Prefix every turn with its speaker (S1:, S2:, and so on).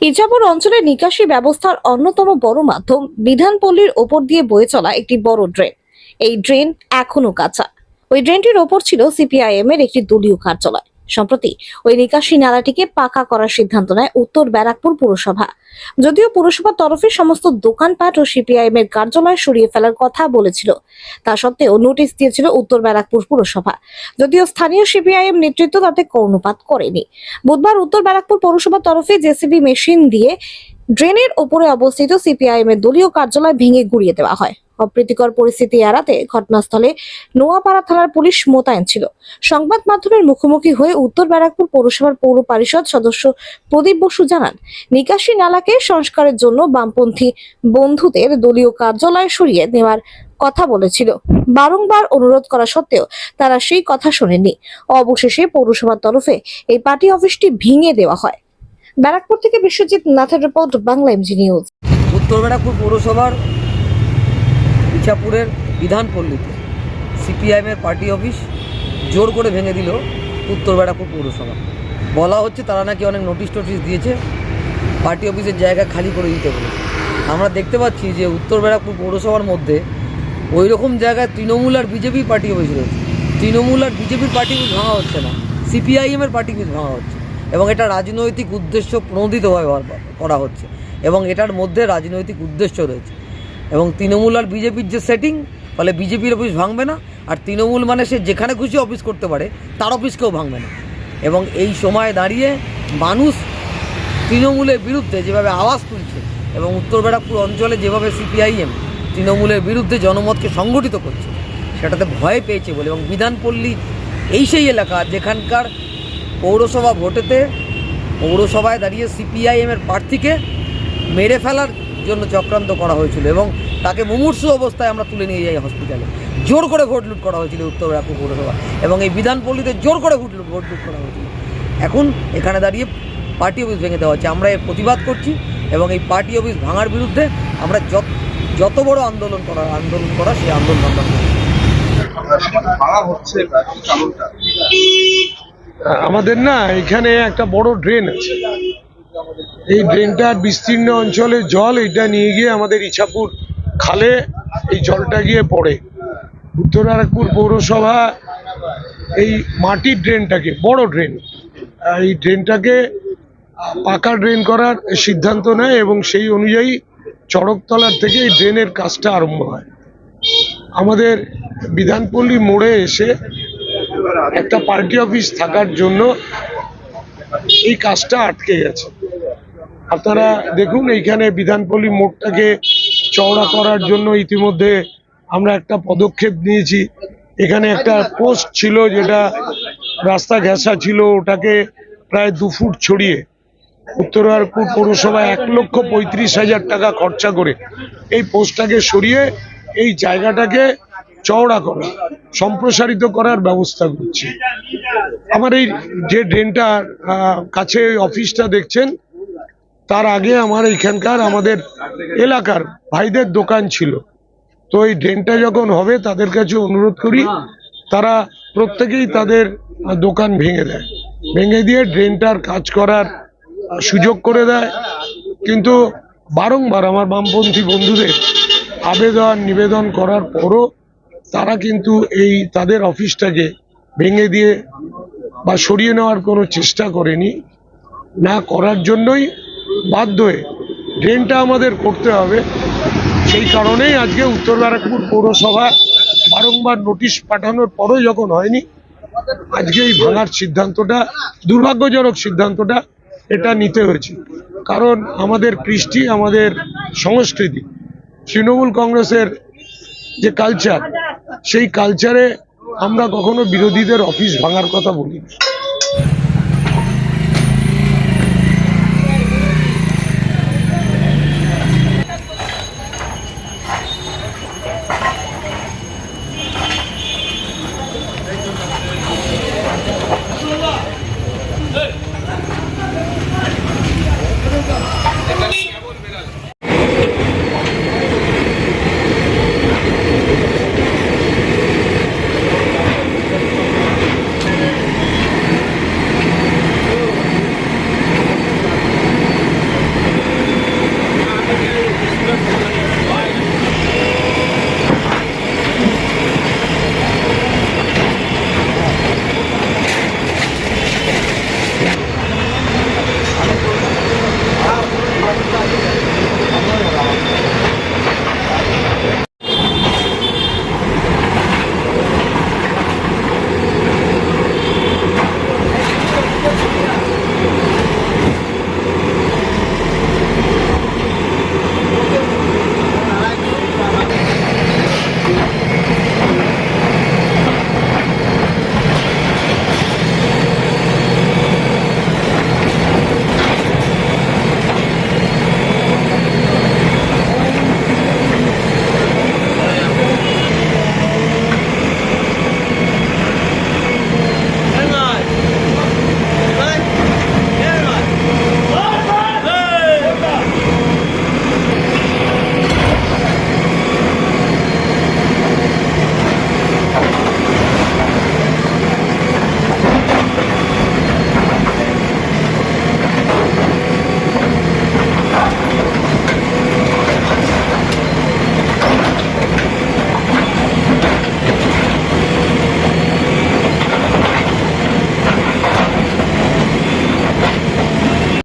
S1: ইজাপুর অঞ্চলের নিকাশি ব্যবস্থার অন্যতম বড় মাধ্যম বিধানপল্লীর ওপর দিয়ে বয়ে চলা একটি বড় ড্রেন। এই ড্রেন এখনও কাঁচা। ওই ড্রেনটির ওপর ছিল সিপিআইএম এর একটি দলীয় কার্যালয়। সম্প্রতি ওই নিকাশি নালাটিকে পাকা করার সিদ্ধান্ত নেয় উত্তর ব্যারাকপুর পুরসভা। যদিও পুরসভার তরফে সমস্ত দোকানপাট ও সিপিআইএম এর কার্যালয় সরিয়ে ফেলার কথা বলেছিল, তা সত্ত্বেও নোটিশ দিয়েছিল উত্তর ব্যারাকপুর পুরসভা। যদিও স্থানীয় সিপিআইএম নেতৃত্ব তাতে কর্ণপাত করেনি। বুধবার উত্তর ব্যারাকপুর পৌরসভার তরফে জেসিবি মেশিন দিয়ে ড্রেনের ওপরে অবস্থিত সিপিআইএম এর দলীয় কার্যালয় ভেঙে গুড়িয়ে দেওয়া হয়। অপ্রীতিকর পরিস্থিতি এড়াতে ঘটনাস্থলে নোয়াপাড়া থানার পুলিশ মোতায়েন ছিল। সংবাদ মাধ্যমের মুখোমুখি হয়ে উত্তর ব্যারাকপুর পৌরসভার পৌর পরিষদ সদস্য প্রদীপ বসু জানান, নিকাশি নালাকে সংস্কারের জন্য বামপন্থী বন্ধুদের দলীয় কার্যালয় সরিয়ে নেওয়ার কথা বলেছিল। বারংবার অনুরোধ করা সত্ত্বেও তারা সেই কথা শোনেনি অবশেষে পৌরসভার তরফে এই পার্টি অফিসটি ভেঙে দেওয়া হয়। ব্যারাকপুর থেকে বিশ্বজিৎ নাথের রিপোর্ট, বাংলা এমজি নিউজ
S2: উত্তর ব্যারাকপুর পৌরসভার ইছাপুরের বিধানপল্লীতে সিপিআইএমের পার্টি অফিস জোর করে ভেঙে দিল উত্তর ব্যারাকপুর পৌরসভা। বলা হচ্ছে তারা নাকি অনেক নোটিশ টোটিশ দিয়েছে, পার্টি অফিসের জায়গা খালি করে দিতে বলেছে। আমরা দেখতে পাচ্ছি যে উত্তর ব্যারাকপুর পৌরসভার মধ্যে ওই রকম জায়গায় তৃণমূল আর বিজেপি পার্টি অফিস রয়েছে। তৃণমূল আর বিজেপির পার্টি অফিস ভাঙা হচ্ছে না, সিপিআইএমের পার্টি অফিস ভাঙা হচ্ছে এবং এটা রাজনৈতিক উদ্দেশ্য প্রণোদিতভাবে করা হচ্ছে এবং এটার মধ্যে রাজনৈতিক উদ্দেশ্য রয়েছে। এবং তৃণমূল আর বিজেপির যে সেটিং ফলে বিজেপির অফিস ভাঙবে না, আর তৃণমূল মানে সে যেখানে খুশি অফিস করতে পারে, তার অফিসকেও ভাঙবে না। এবং এই সময় দাঁড়িয়ে মানুষ তৃণমূলের বিরুদ্ধে যেভাবে আওয়াজ তুলছে, এবং উত্তর ব্যারাকপুর অঞ্চলে যেভাবে সিপিআইএম তৃণমূলের বিরুদ্ধে জনমতকে সংগঠিত করছে, সেটাতে ভয় পেয়েছে বলে। এবং বিধানপল্লী এই সেই এলাকা যেখানকার পৌরসভা ভোটেতে পৌরসভায় দাঁড়িয়ে সিপিআইএমের প্রার্থীকে মেরে ফেলার জন্য চক্রান্ত করা হয়েছিল এবং তাকে মুমূর্ষু অবস্থায় আমরা তুলে নিয়ে যাই হসপিটালে জোর করে ভোট লুট করা হয়েছিল উত্তর ব্যারাকপুর পৌরসভা। এবং এই বিধানপল্লীতে জোর করে ভোট লুট ভোট লুট করা হয়েছিল। এখন এখানে দাঁড়িয়ে পার্টি অফিস ভেঙে দেওয়া হচ্ছে। আমরা এর প্রতিবাদ করছি এবং এই পার্টি অফিস ভাঙার বিরুদ্ধে আমরা যত যত বড় আন্দোলন করা আন্দোলন করা সেই আন্দোলন আমরা করছি
S3: হচ্ছে
S4: আমাদের না এখানে একটা বড় ড্রেন আছে। এই ড্রেনটার বিস্তীর্ণ অঞ্চলে জল এটা নিয়ে গিয়ে আমাদের ইছাপুর খালে এই জলটা গিয়ে পড়ে। উত্তর ব্যারাকপুর পৌরসভা এই মাটির ড্রেনটাকে, বড় ড্রেন। এই ড্রেনটাকে পাকা ড্রেন করার সিদ্ধান্ত নেয় এবং সেই অনুযায়ী চড়কতলার থেকে এই ড্রেনের কাজটা আরম্ভ হয়। আমাদের বিধানপল্লী মোড়ে এসে একটা পার্টি অফিস থাকার জন্য এই কাজটা আটকে গেছে। আপনারা দেখুন এইখানে বিধানপল্লী মোড়টাকে চওড়া করার জন্য ইতিমধ্যে আমরা একটা পদক্ষেপ নিয়েছি। এখানে একটা পোস্ট ছিল যেটা রাস্তা ঘেঁষা ছিল ওটাকে প্রায় দু ফুট ছড়িয়ে উত্তর ব্যারাকপুর পৌরসভা এক লক্ষ পঁয়ত্রিশ হাজার টাকা খরচা করে এই পোস্টটাকে সরিয়ে এই জায়গাটাকে চওড়া করা সম্প্রসারিত করার ব্যবস্থা করছি। আমার এই যে ড্রেনটার আহ, কাছে অফিসটা দেখছেন তার আগে আমার এইখানকার আমাদের এলাকার ভাইদের দোকান ছিল। তো এই ড্রেনটা যখন হবে, তাদের কাছে অনুরোধ করি, তারা প্রত্যেকেই তাদের দোকান ভেঙে দেয়। ভেঙে দিয়ে ড্রেনটার কাজ করার সুযোগ করে দেয়। কিন্তু বারংবার আমার বামপন্থী বন্ধুদের আবেদন, নিবেদন করার পরও তারা কিন্তু এই তাদের অফিসটাকে ভেঙে দিয়ে বা সরিয়ে নেওয়ার কোনো চেষ্টা করেনি। না করার জন্যই বাধ্য হয়ে ড্রেনটা আমাদের করতে হবে সেই কারণেই আজকে উত্তর ব্যারাকপুর পৌরসভা বারংবার নোটিশ পাঠানোর পরও যখন হয়নি, আজকে এই ভাঙার সিদ্ধান্তটা, দুর্ভাগ্যজনক সিদ্ধান্তটা এটা নিতে হয়েছে কারণ আমাদের কৃষ্টি, আমাদের সংস্কৃতি, তৃণমূল কংগ্রেসের যে কালচার সেই কালচারে আমরা কখনো বিরোধীদের অফিস ভাঙার কথা বলি।